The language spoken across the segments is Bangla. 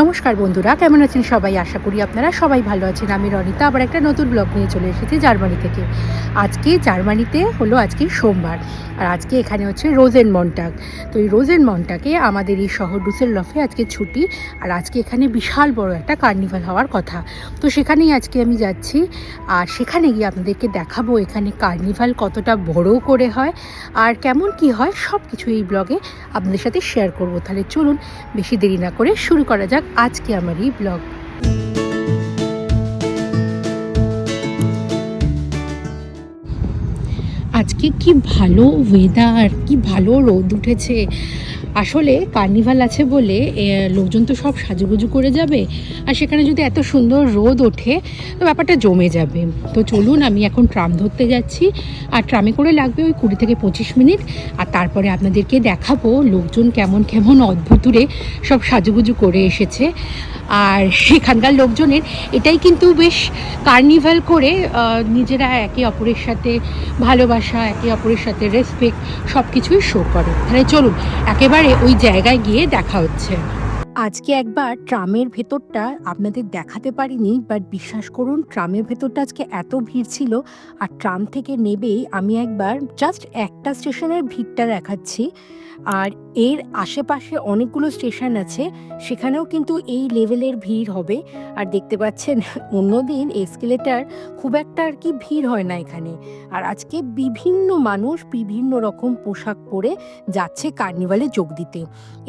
নমস্কার বন্ধুরা, কেমন আছেন সবাই? আশা করি আপনারা সবাই ভালো আছেন। আমি রনিতা, আবার একটা নতুন ব্লগ নিয়ে চলে এসেছি জার্মানি থেকে। আজকে জার্মানিতে হলো আজকে সোমবার, আর আজকে এখানে হচ্ছে রোজেন মন্টাক তো এই রোজেন মন্টাকে আমাদের এই শহর ডুসের ডুসেলডফে আজকে ছুটি, আর আজকে এখানে বিশাল বড় একটা কার্নিভাল হওয়ার কথা। তো সেখানেই আজকে আমি যাচ্ছি, আর সেখানে গিয়ে আপনাদেরকে দেখাবো এখানে কার্নিভাল কতটা বড় করে হয়, আর কেমন কি হয় সব কিছু এই ব্লগে আপনাদের সাথে শেয়ার করব। তাহলে চলুন, বেশি দেরি না করে শুরু করা যাক। আজকে আমার এই ব্লগ। আজকে কি ভালো ওয়েদার কি ভালো রোদ উঠেছে। আসলে কার্নিভাল আছে বলে লোকজন তো সব সাজুগুজু করে যাবে। আর সেখানে যদি এত সুন্দর রোদ ওঠে, তো ব্যাপারটা জমে যাবে। তো চলুন, আমি এখন ট্রাম ধরতে যাচ্ছি। আর ট্রামে করে লাগবে ওই কুড়ি থেকে পঁচিশ মিনিট। আর তারপরে আপনাদেরকে দেখাবো লোকজন কেমন কেমন অদ্ভুতুরে সব সাজুগুজু করে এসেছে। আর সেখানকার লোকজনের এটাই কিন্তু বেশ কার্নিভাল করে নিজেরা একে অপরের সাথে ভালোবাসা, একে অপরের সাথে রেসপেক্ট সব কিছুই শো করে। তাহলে চলুন, একেবারে ওই জায়গায় গিয়ে দেখা হচ্ছে। আজকে একবার ট্রামের ভেতরটা আপনাদের দেখাতে পারিনি বাট বিশ্বাস করুন, ট্রামের ভেতরটা আজকে এত ভিড় ছিল, আর ট্রাম থেকে নেবেই আমি একবার জাস্ট একটা স্টেশনের ভিড়টা দেখাচ্ছি। আর এর আশেপাশে অনেকগুলো স্টেশন আছে, সেখানেও কিন্তু এই লেভেলের ভিড় হবে। আর দেখতে পাচ্ছেন, অন্যদিন এসকেলেটার খুব একটা আর কি ভিড় হয় না এখানে। আর আজকে বিভিন্ন মানুষ বিভিন্ন রকম পোশাক পরে যাচ্ছে কার্নিভালে যোগ দিতে।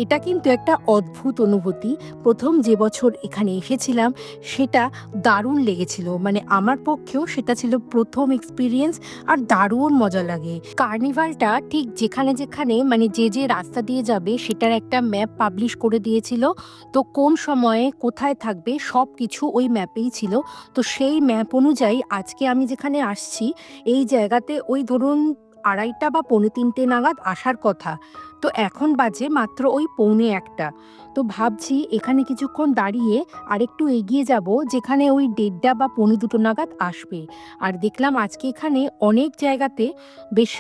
এটা কিন্তু একটা অদ্ভুত অনুভূতি প্রথম যে বছর এখানে এসেছিলাম, সেটা দারুণ লেগেছিল। মানে আমার পক্ষেও সেটা ছিল প্রথম এক্সপিরিয়েন্স আর দারুণ মজা লাগে। কার্নিভালটা ঠিক যেখানে যেখানে মানে যে যে রাস্তা দিয়ে যাবে সেটার একটা ম্যাপ পাবলিশ করে দিয়েছিল। তো কোন সময়ে কোথায় থাকবে সব কিছু ওই ম্যাপেই ছিল। তো সেই ম্যাপ অনুযায়ী আজকে আমি যেখানে আসছি, এই জায়গাতে ওই ধরুন আড়াইটা বা পৌনে তিনটে নাগাদ আসার কথা। তো এখন বাজে মাত্র ওই পৌনে একটা। তো ভাবছি এখানে কিছুক্ষণ দাঁড়িয়ে আরেকটু এগিয়ে যাব, যেখানে ওই দেড়টা বা পৌনে দুটো নাগাদ আসবে। আর দেখলাম আজকে এখানে অনেক জায়গাতে বেশ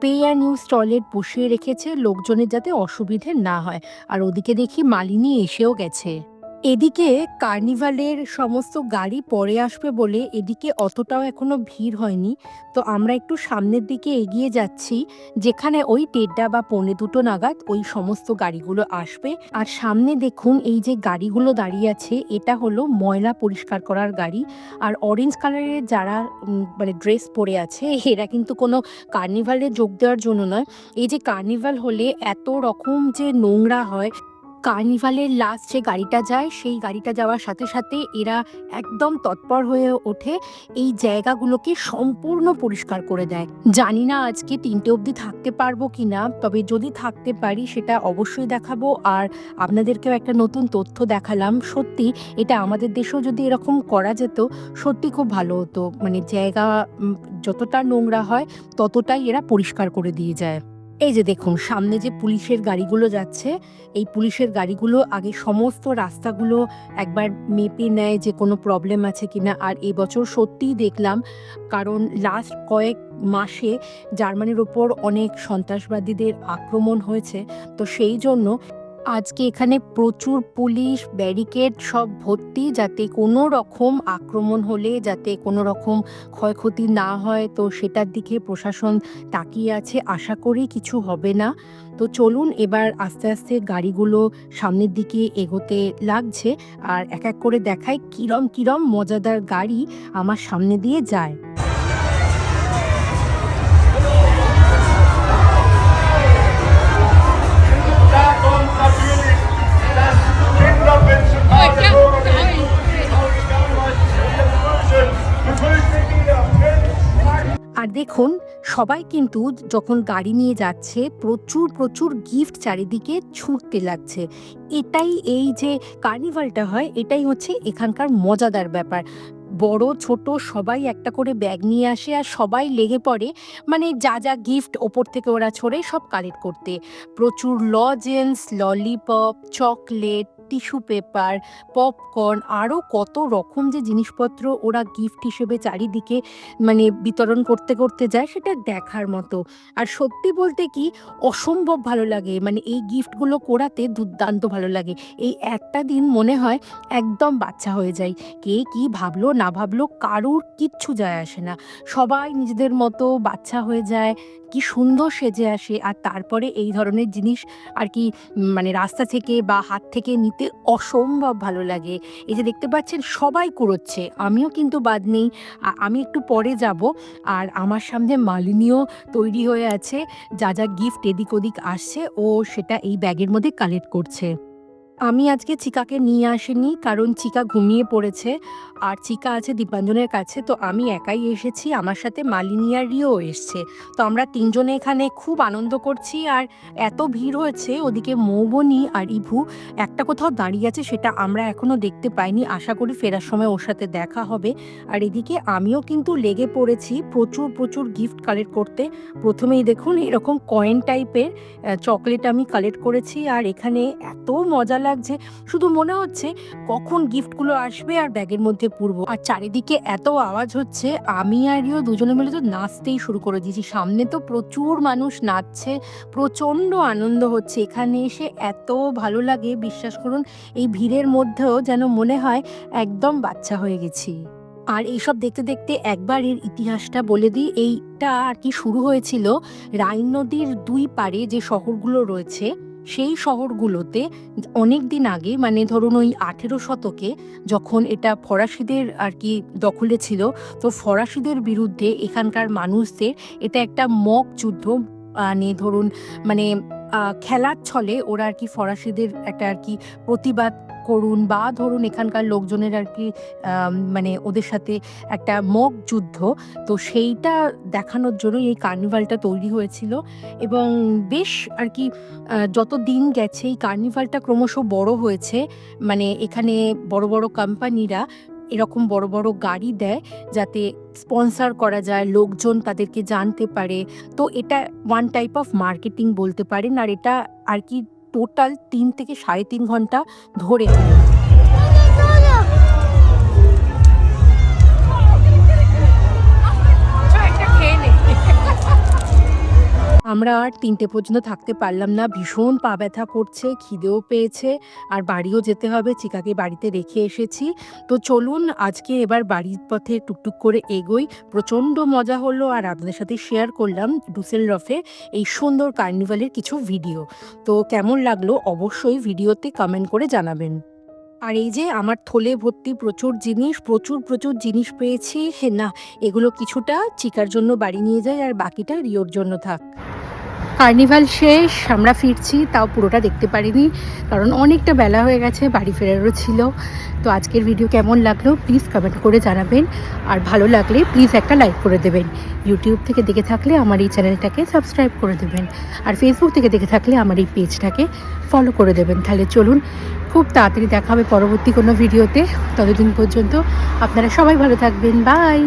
পে অ্যান্ড ইউজ টয়লেট বসিয়ে রেখেছে লোকজনের যাতে অসুবিধে না হয়। আর ওদিকে দেখি মালিনী এসেও গেছে। এদিকে কার্নিভালের সমস্ত গাড়ি পরে আসবে বলে এদিকে অতটাও এখনও ভিড় হয়নি। তো আমরা একটু সামনের দিকে এগিয়ে যাচ্ছি, যেখানে ওই দেড়টা বা পৌনে দুটো নাগাদ ওই সমস্ত গাড়িগুলো আসবে। আর সামনে দেখুন এই যে গাড়িগুলো দাঁড়িয়ে আছে, এটা হলো ময়লা পরিষ্কার করার গাড়ি। আর অরেঞ্জ কালারের যারা মানে ড্রেস পরে আছে, এরা কিন্তু কোনো কার্নিভালে যোগ দেওয়ার জন্য নয়। এই যে কার্নিভাল হলে এত রকম যে নোংরা হয় কার্নিভালের লাস্ট যে গাড়িটা যায়, সেই গাড়িটা যাওয়ার সাথে সাথে এরা একদম তৎপর হয়ে ওঠে। এই জায়গাগুলোকে সম্পূর্ণ পরিষ্কার করে দেয়। জানি না আজকে তিনটে অবধি থাকতে পারব কি না তবে যদি থাকতে পারি সেটা অবশ্যই দেখাবো। আর আপনাদেরকেও একটা নতুন তথ্য দেখালাম। সত্যি এটা আমাদের দেশেও যদি এরকম করা যেত, সত্যি খুব ভালো হতো। মানে জায়গা যতটা নোংরা হয়, ততটাই এরা পরিষ্কার করে দিয়ে যায়। এই যে দেখুন, সামনে যে পুলিশের গাড়িগুলো যাচ্ছে, এই পুলিশের গাড়িগুলো আগে সমস্ত রাস্তাগুলো একবার মেপে নেয় যে কোনো প্রবলেম আছে কিনা। আর এবছর সত্যিই দেখলাম, কারণ লাস্ট কয়েক মাসে জার্মানির ওপর অনেক সন্ত্রাসবাদীদের আক্রমণ হয়েছে। তো সেই জন্য আজকে এখানে প্রচুর পুলিশ, ব্যারিকেড সব ভর্তি যাতে কোনো রকম আক্রমণ হলে যাতে কোনো রকম ক্ষয়ক্ষতি না হয়। তো সেটার দিকে প্রশাসন তাকিয়ে আছে, আশা করি কিছু হবে না। তো চলুন এবার আস্তে আস্তে গাড়িগুলো সামনের দিকে এগোতে লাগছে আর এক এক করে দেখায় কিরম কিরম মজাদার গাড়ি আমার সামনে দিয়ে যায়। সবাই কিন্তু যখন গাড়ি নিয়ে যাচ্ছে, প্রচুর প্রচুর গিফট চারিদিকে ছুটতে লাগছে। এটাই এই যে কার্নিভালটা হয়, এটাই হচ্ছে এখানকার মজাদার ব্যাপার। বড়, ছোট, সবাই একটা করে ব্যাগ নিয়ে আসে আর সবাই লেগে পড়ে। মানে যা যা গিফট ওপর থেকে ওরা ছড়ে সব কালেক্ট করতে। প্রচুর lozenges lollipop chocolate tissue paper, popcorn আরও কত রকম যে জিনিসপত্র ওরা গিফট হিসেবে চারিদিকে মানে বিতরণ করতে করতে যায় সেটা দেখার মতো। আর সত্যি বলতে কি, অসম্ভব ভালো লাগে। মানে এই গিফটগুলো করাতে দুর্দান্ত ভালো লাগে। এই একটা দিন মনে হয় একদম বাচ্চা হয়ে যায়। কে কি ভাবলো, না ভাবলো, কারুর কিচ্ছু যায় আসে না। সবাই নিজেদের মতো বাচ্চা হয়ে যায়, কি সুন্দর সেজে আসে। আর তারপরে এই ধরনের জিনিস আর কি মানে রাস্তা থেকে বা হাত থেকে নিতে অসম্ভব ভালো লাগে। এই যে দেখতে পাচ্ছেন, সবাই কুড়োচ্ছে। আমিও কিন্তু বাদ নেই। আমি একটু পরে যাব। আর আমার সামনে মালিনীও তৈরি হয়ে আছে। যা যা গিফট এদিক ওদিক আসছে, ও সেটা এই ব্যাগের মধ্যে কালেক্ট করছে। আমি আজকে চিকাকে নিয়ে আসিনি, কারণ চিকা ঘুমিয়ে পড়েছে। আর চিকা আছে দীপাঞ্জনের কাছে, তো আমি একাই এসেছি, আমার সাথে মালিনী আর রিও এসছে। তো আমরা তিনজনে এখানে খুব আনন্দ করছি, আর এত ভিড় হয়েছে, ওদিকে মৌবনি আর ইভু, একটা কোথাও দাঁড়িয়ে আছে, সেটা আমরা এখনও দেখতে পাইনি। আশা করি ফেরার সময় ওর সাথে দেখা হবে। আর এদিকে আমিও কিন্তু লেগে পড়েছি, প্রচুর প্রচুর গিফট কালেক্ট করতে। প্রথমেই দেখুন, এরকম কয়েন টাইপের চকলেট আমি কালেক্ট করেছি, আর এখানে এত মজা লাগছে। শুধু মনে হচ্ছে কখন গিফটগুলো আসবে আর ব্যাগের মধ্যে পুরবো। আর চারিদিকে এত আওয়াজ হচ্ছে, আমি আর ইও দুজনে মিলে তো নাচতেই শুরু করে দিয়েছি। সামনে তো প্রচুর মানুষ নাচছে, প্রচণ্ড আনন্দ হচ্ছে। এখানে এসে এত ভালো লাগে, বিশ্বাস করুন, এই ভিড়ের মধ্যেও যেন মনে হয় একদম বাচ্চা হয়ে গেছি। আর এইসব দেখতে দেখতে একবার এর ইতিহাসটা বলে দিই। এইটা আর কি শুরু হয়েছিল রাইন নদীর দুই পারে যে শহরগুলো রয়েছে সেই শহরগুলোতে অনেক দিন আগে মানে ধরুন ওই আঠেরো শতকে যখন এটা ফরাসিদের আর কি দখলে ছিল, তো ফরাসিদের বিরুদ্ধে এখানকার মানুষদের এটা একটা মক যুদ্ধ মানে ধরুন মানে খেলার ছলে ওরা আর কি ফরাসিদের একটা আর কি প্রতিবাদ করুন বা ধরুন এখানকার লোকজনের আর কি মানে ওদের সাথে একটা মক যুদ্ধ। তো সেইটা দেখানোর জন্য এই কার্নিভালটা তৈরি হয়েছিল এবং বেশ আর কি যত দিন গেছে এই কার্নিভালটা ক্রমশ বড় হয়েছে। মানে এখানে বড় বড় কোম্পানিরা এরকম বড় বড় গাড়ি দেয় যাতে স্পন্সার করা যায়, লোকজন তাদেরকে জানতে পারে। তো এটা ওয়ান টাইপ অফ মার্কেটিং বলতে পারেন। আর এটা আর কি টোটাল তিন থেকে সাড়ে তিন ঘণ্টা ধরে আমরা আর তিনটে পর্যন্ত থাকতে পারলাম না। ভীষণ পা ব্যথা করছে, খিদেও পেয়েছে, আর বাড়িও যেতে হবে। চিকাকে বাড়িতে রেখে এসেছি। তো চলুন, আজকে এবার বাড়ির পথে টুকটুক করে এগোই। প্রচণ্ড মজা হলো আর আপনাদের সাথে শেয়ার করলাম ডুসেল রফে এই সুন্দর কার্নিভালের কিছু ভিডিও তো কেমন লাগল অবশ্যই ভিডিওতে কমেন্ট করে জানাবেন। আর এই যে আমার থলে ভর্তি প্রচুর জিনিস, প্রচুর প্রচুর জিনিস পেয়েছি না, এগুলো কিছুটা চিকার জন্য বাড়ি নিয়ে যায় আর বাকিটা রিওর জন্য থাক। কার্নিভাল শেষ, আমরা ফিরছি, তাও পুরোটা দেখতে পারিনি, কারণ অনেকটা বেলা হয়ে গেছে, বাড়ি ফেরারও ছিল। তো আজকের ভিডিও কেমন লাগল প্লিজ কমেন্ট করে জানাবেন। আর ভালো লাগলে প্লিজ একটা লাইক করে দেবেন। ইউটিউব থেকে দেখে থাকলে আমার এই চ্যানেলটাকে সাবস্ক্রাইব করে দেবেন। আর ফেসবুক থেকে দেখে থাকলে আমার এই পেজটাকে ফলো করে দেবেন। তাহলে চলুন, খুব তাড়াতাড়ি দেখা হবে পরবর্তী কোনো ভিডিওতে ততদিন পর্যন্ত আপনারা সবাই ভালো থাকবেন। বাই